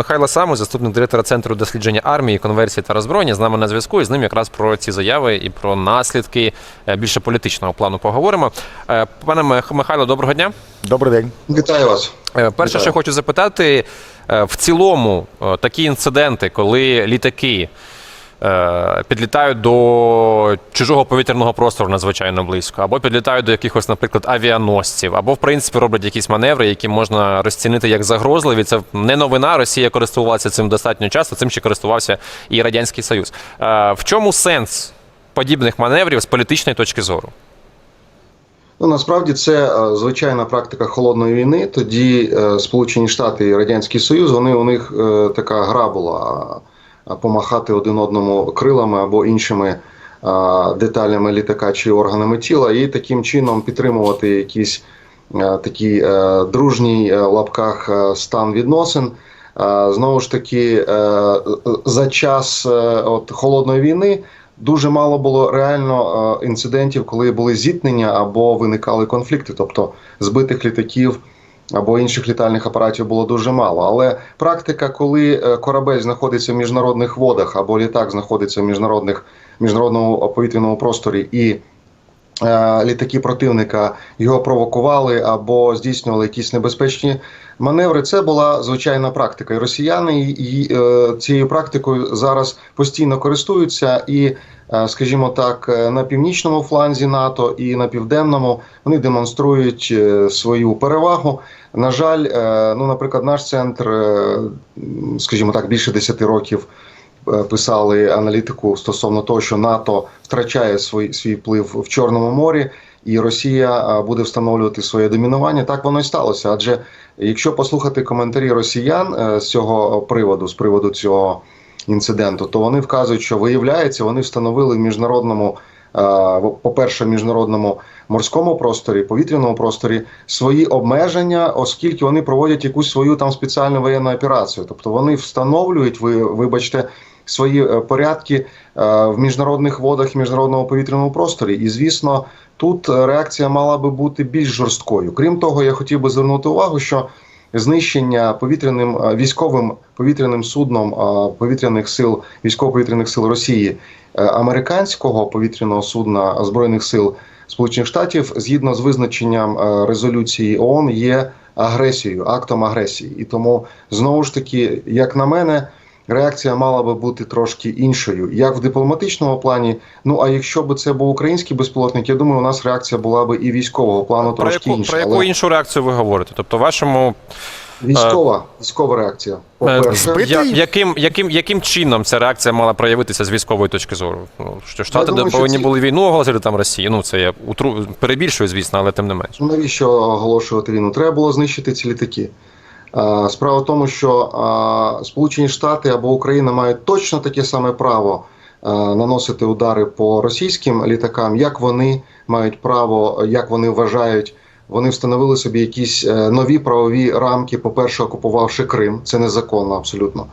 Михайло Саму, заступник директора центру дослідження армії, конверсії та роззброєння, з нами на зв'язку. І з ним якраз про ці заяви і про наслідки е, більше політичного плану поговоримо. Е, Пане Михайло, доброго дня. Добрий день. Вітаю вас. Е, Перше, Вітаю. що хочу запитати, в цілому такі інциденти, коли літаки підлітають до чужого повітряного простору надзвичайно близько, або підлітають до якихось, наприклад, авіаносців, або в принципі роблять якісь маневри, які можна розцінити як загрозливі. Це не новина. Росія користувалася цим достатньо часто. Цим ще користувався і радянський Союз. Е, В чому сенс подібних маневрів з політичної точки зору? Ну насправді це е, звичайна практика холодної війни. Тоді е, Сполучені Штати і Радянський Союз, вони у них е, така гра була е, помахати один одному крилами або іншими деталями літака чи органами тіла, і таким чином підтримувати якийсь е, такий е, дружній е, лапках е, стан відносин. Знову ж таки, за час от холодної війни дуже мало було реально інцидентів, коли були зіткнення або виникали конфлікти, тобто збитих літаків. Або інших літальних апаратів було дуже мало. Але практика, коли е, корабель знаходиться в міжнародних водах або літак знаходиться в міжнародних міжнародному повітряному просторі і літаки противника його провокували або здійснювали якісь небезпечні маневри. Це була звичайна практика. І росіяни і, е, цією практикою зараз постійно користуються і. е, Скажімо так, е, на північному фланзі НАТО і на південному вони демонструють е, свою перевагу. На жаль, е, ну, наприклад, наш центр, е, скажімо так, більше 10 років е, писали аналітику стосовно того, що НАТО втрачає свій, свій вплив в Чорному морі, і Росія е, буде встановлювати своє домінування. Так воно і сталося. Адже якщо послухати коментарі росіян е, з цього приводу, з приводу цього інциденту, то вони вказують, що виявляється, вони встановили в міжнародному. е, По-перше, в міжнародному морському просторі, повітряному просторі свої обмеження, оскільки вони проводять якусь свою там спеціальну воєнну операцію. Тобто вони встановлюють, ви вибачте, свої е, порядки е, в міжнародних водах і міжнародному повітряному просторі. І звісно, тут е, реакція мала би бути більш жорсткою. Крім того, я хотів би звернути увагу, що знищення повітряним військовим повітряним судном повітряних сил військово-повітряних сил Росії американського повітряного судна збройних сил Сполучених Штатів згідно з визначенням резолюції ООН є агресією, актом агресії. І тому знову ж таки, як на мене, реакція мала би бути трошки іншою, як в дипломатичному плані. Ну а якщо б це був український безпілотник, я думаю, у нас реакція була б і військового плану Про трошки яку, інша. про яку Але іншу реакцію ви говорите? Тобто, вашому військова, військова реакція. Е, Я, яким, яким, яким чином ця реакція мала проявитися з військової точки зору? Ну, що Штати думаю, що повинні ці- були війну оголосити там Росії. Ну це я утру перебільшую, звісно, але тим не менш. Ну, навіщо оголошувати війну? Треба було знищити ці літаки. Е, Справа в тому, що е, Сполучені Штати або Україна мають точно таке саме право е, наносити удари по російським літакам, як вони мають право, як вони вважають. Вони встановили собі якісь нові правові рамки, по-перше, окупувавши Крим. Це незаконно абсолютно.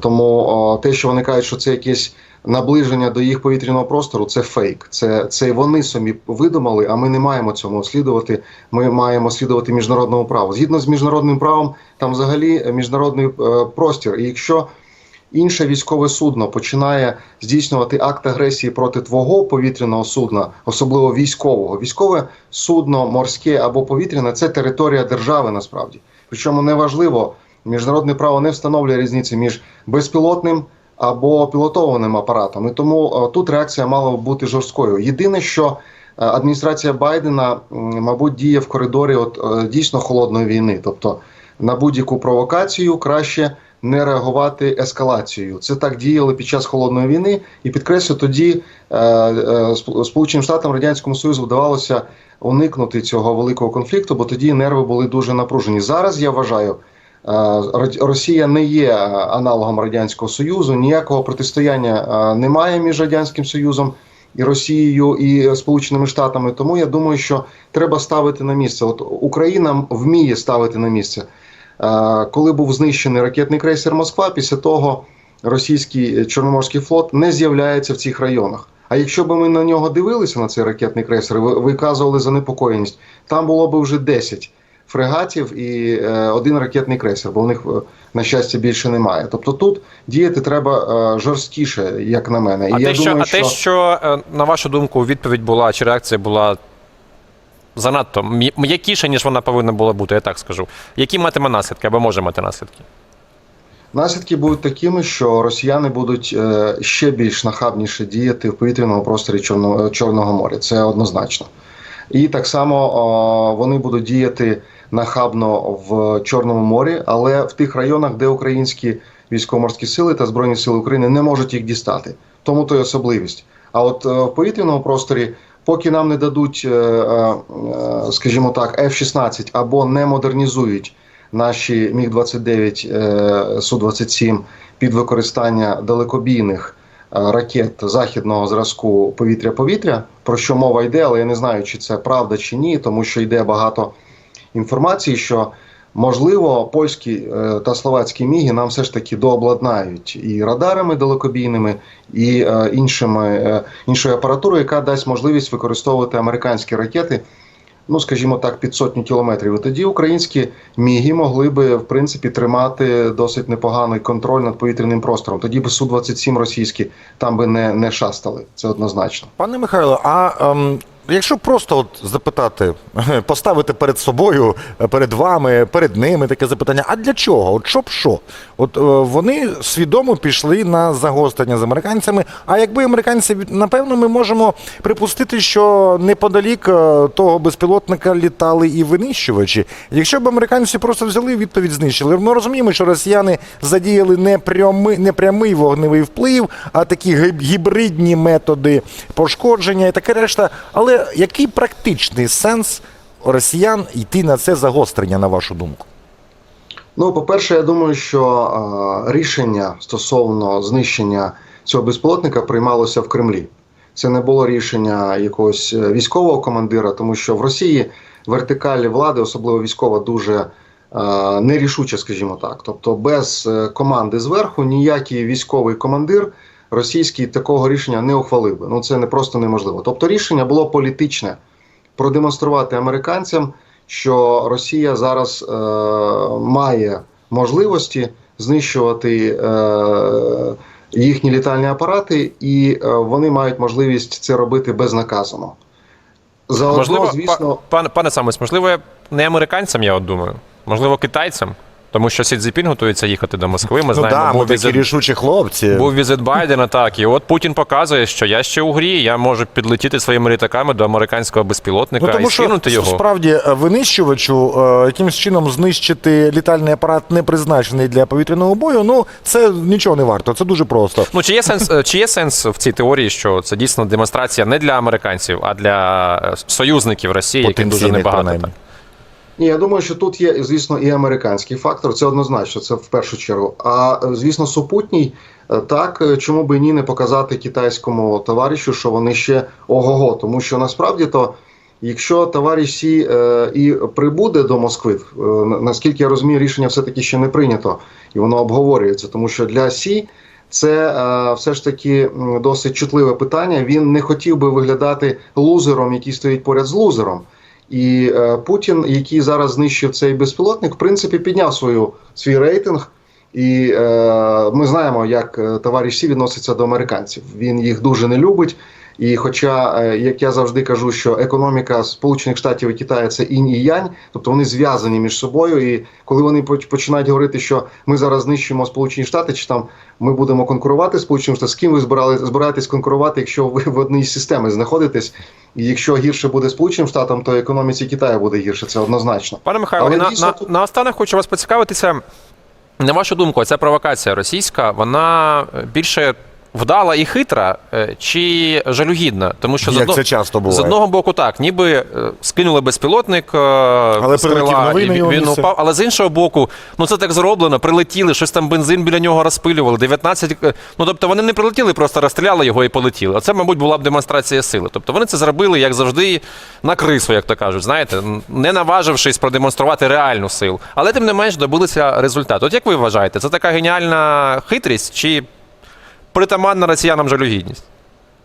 Тому те, що вони кажуть, що це якесь наближення до їх повітряного простору, це фейк. Це, це вони самі видумали, а ми не маємо цьому слідувати. Ми маємо слідувати міжнародному праву. Згідно з міжнародним правом, там взагалі міжнародний е, простір. І якщо інше військове судно починає здійснювати акт агресії проти твого повітряного судна, особливо військового, військове судно, морське або повітряне це територія держави насправді. Причому неважливо, міжнародне право не встановлює різниці між безпілотним або пілотованим апаратом. І тому е, тут реакція мала бути жорсткою. Єдине, що е, адміністрація Байдена, мабуть, діє в коридорі от, е, дійсно холодної війни. Тобто на будь-яку провокацію краще не реагувати ескалацією. Це так діяли під час холодної війни, і підкреслю, тоді е, е, Сполученим Штатам Радянському Союзу вдавалося уникнути цього великого конфлікту, бо тоді нерви були дуже напружені. Зараз я вважаю. Е, Росія не є е, аналогом радянського союзу. Ніякого протистояння е, немає між радянським союзом і Росією і Сполученими Штатами. Тому я думаю, що треба ставити на місце. От Україна вміє ставити на місце. Коли був знищений ракетний крейсер Москва, після того російський Чорноморський флот не з'являється в цих районах. А якщо б ми на нього дивилися на цей ракетний крейсер, ви- виказували занепокоєність, там було б вже 10 фрегатів і е, один ракетний крейсер, бо в них, е, на щастя, більше немає. Тобто тут діяти треба е, жорсткіше, як на мене. А, я те, що, думаю, а те, що, на вашу думку, відповідь була чи реакція була занадто м'я- м'якіша, ніж вона повинна була бути, я так скажу. Які матиме наслідки або може мати наслідки? Наслідки будуть такими, що росіяни будуть е, ще більш нахабніше діяти в повітряному просторі Чорного, Чорного моря. Це однозначно. І так само вони будуть діяти нахабно в Чорному морі, але в тих районах, де українські військово-морські сили та Збройні Сили України не можуть їх дістати. Тому то й особливість. А от е, в повітряному просторі, поки нам не дадуть, е, е, скажімо так, F-16 або не модернізують наші Міг-29, е, Су-27 під використання далекобійних ракет західного зразку повітря-повітря, про що мова йде, але я не знаю, чи це правда чи ні, тому що йде багато інформації, що можливо польські е, та словацькі міги нам все ж таки дообладнають і радарами далекобійними, і е, іншими, е, іншою апаратурою, яка дасть можливість використовувати американські ракети. Ну, скажімо так, під сотню кілометрів. І тоді українські міги могли би, в принципі, тримати досить непоганий контроль над повітряним простором. Тоді би Су-27 російські там би не, не шастали. Це однозначно. Пане Михайло, а ем, якщо просто от запитати, поставити перед собою, е, перед вами, перед ними таке запитання, а для чого? От щоб що? От е, вони свідомо пішли на загострення з американцями. А якби американці, напевно, ми можемо припустити, що неподалік е, того безпілотника літали і винищувачі. Якщо б американці просто взяли відповідь знищили, ми розуміємо, що росіяни задіяли не прямий, не прямий вогневий вплив, а такі гіб- гібридні методи пошкодження і таке решта. Але який практичний сенс росіян йти на це загострення, на вашу думку? Ну, по-перше, я думаю, що е, рішення стосовно знищення цього безпілотника приймалося в Кремлі. Це не було рішення якогось е, військового командира, тому що в Росії вертикалі влади, особливо військова, дуже е, нерішуча, скажімо так. Тобто, без е, команди зверху ніякий військовий командир російський такого рішення не ухвалив би. Ну це не просто неможливо. Тобто, рішення було політичне продемонструвати американцям, що Росія зараз е, має можливості знищувати е, їхні літальні апарати, і е, вони мають можливість це робити безнаказано. Заодно, Можливо, звісно, пане, пане Самось, можливо, не американцям, я от думаю, можливо, китайцям. Тому що Сі Цзіпін готується їхати до Москви. Ми Ну знаємо, да, ми був, такі візит, рішучі хлопці. був візит Байдена, так. І от Путін показує, що я ще у грі, я можу підлетіти своїми літаками до американського безпілотника Ну, тому і що його. справді е, винищувачу е, якимось чином знищити літальний апарат, не призначений для повітряного бою. Ну це нічого не варто. Це дуже просто. Ну, чи є сенс, е, чи є сенс в цій теорії, що це дійсно демонстрація не для американців, а для союзників Росії, яких дуже небагато. Ні, я думаю, що тут є, звісно, і американський фактор, це однозначно, це в першу чергу. А е, звісно, супутній, е, так е, чому би ні не показати китайському товаришу, що вони ще ого-го. Тому що насправді то, якщо товариш Сі е, і прибуде до Москви, е, наскільки я розумію, рішення все-таки ще не прийнято, і воно обговорюється, тому що для Сі. Це е, все ж таки досить чутливе питання. Він не хотів би виглядати лузером, який стоїть поряд з лузером. І е, Путін, який зараз знищив цей безпілотник, в принципі, підняв свою свій рейтинг. І е, ми знаємо, як е, товариш Сі відноситься до американців. Він їх дуже не любить. І хоча, е, як я завжди кажу, що економіка Сполучених Штатів і Китаю це інь і янь, тобто вони зв'язані між собою. І коли вони починають говорити, що ми зараз знищуємо Сполучені Штати, чи там ми будемо конкурувати з Сполученими Штатами, з ким ви збирали, збираєтесь конкурувати, якщо ви в одній системі знаходитесь? І якщо гірше буде Сполученим Штатам, то економіці Китаю буде гірше, це однозначно. Пане Михайло, Але на, дійсно на, тут- наостанок хочу вас поцікавитися. На вашу думку, ця провокація російська, вона більше вдала і хитра, е, чи жалюгідна? Тому що з, Як одно- це часто буває. з одного боку, так, ніби е, скинули безпілотник, але прилетів і він, він упав. Але з іншого боку, ну це так зроблено, прилетіли, щось там бензин біля нього розпилювали, 19... е, Ну тобто вони не прилетіли, просто розстріляли його і полетіли. Оце, мабуть, була б демонстрація сили. Тобто вони це зробили, як завжди, на крису, як то кажуть, знаєте, не наважившись продемонструвати реальну силу. Але тим не менш добилися результату. От як ви вважаєте, це така геніальна хитрість чи притаманна росіянам жалюгідність?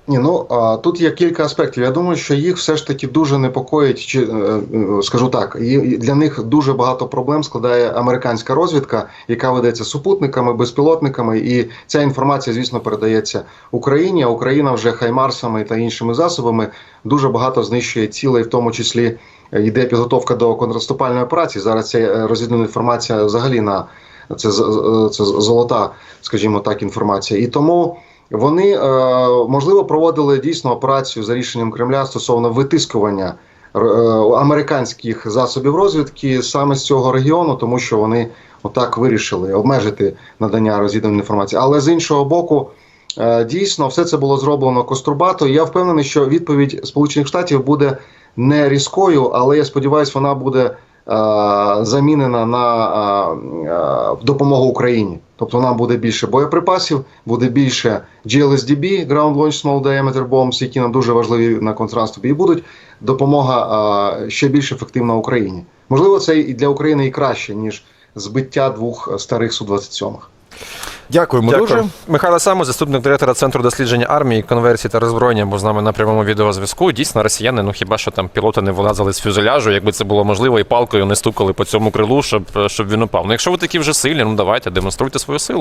Ні, ну тут є кілька аспектів. Я думаю, що їх все ж таки дуже непокоїть, чи е, е, скажу так, для них дуже багато проблем складає американська розвідка, яка ведеться супутниками, безпілотниками, і ця інформація, звісно, передається Україні. А Україна вже хаймарсами та іншими засобами дуже багато знищує цілей, в тому числі е, йде підготовка до контрнаступальної операції. Зараз ця е, інформація взагалі на це, це золота, скажімо так, інформація. І тому. Вони е, можливо проводили дійсно операцію за рішенням Кремля стосовно витискування е, американських засобів розвідки саме з цього регіону, тому що вони отак вирішили обмежити надання розвідувальної інформації. Але з іншого боку, е, дійсно все це було зроблено кострубато. Я впевнений, що відповідь Сполучених Штатів буде не різкою, але я сподіваюся, вона буде замінена на е, е, допомогу Україні. Тобто нам буде більше боєприпасів, буде більше GLSDB, Ground Launch Small Diameter Bombs, які нам дуже важливі на контраступі, і будуть допомога е, ще більш ефективна Україні. Можливо, це і для України і краще, ніж збиття двох старих Су-27. Дякуємо дуже. Михайло Само, заступник директора Центру дослідження армії, конверсії та роззброєння, був з нами на прямому відеозв'язку. Дійсно, росіяни, ну хіба що там пілоти не вилазили з фюзеляжу, якби це було можливо, і палкою не стукали по цьому крилу, щоб, щоб він упав. Ну, якщо ви такі вже сильні, ну давайте демонструйте свою силу.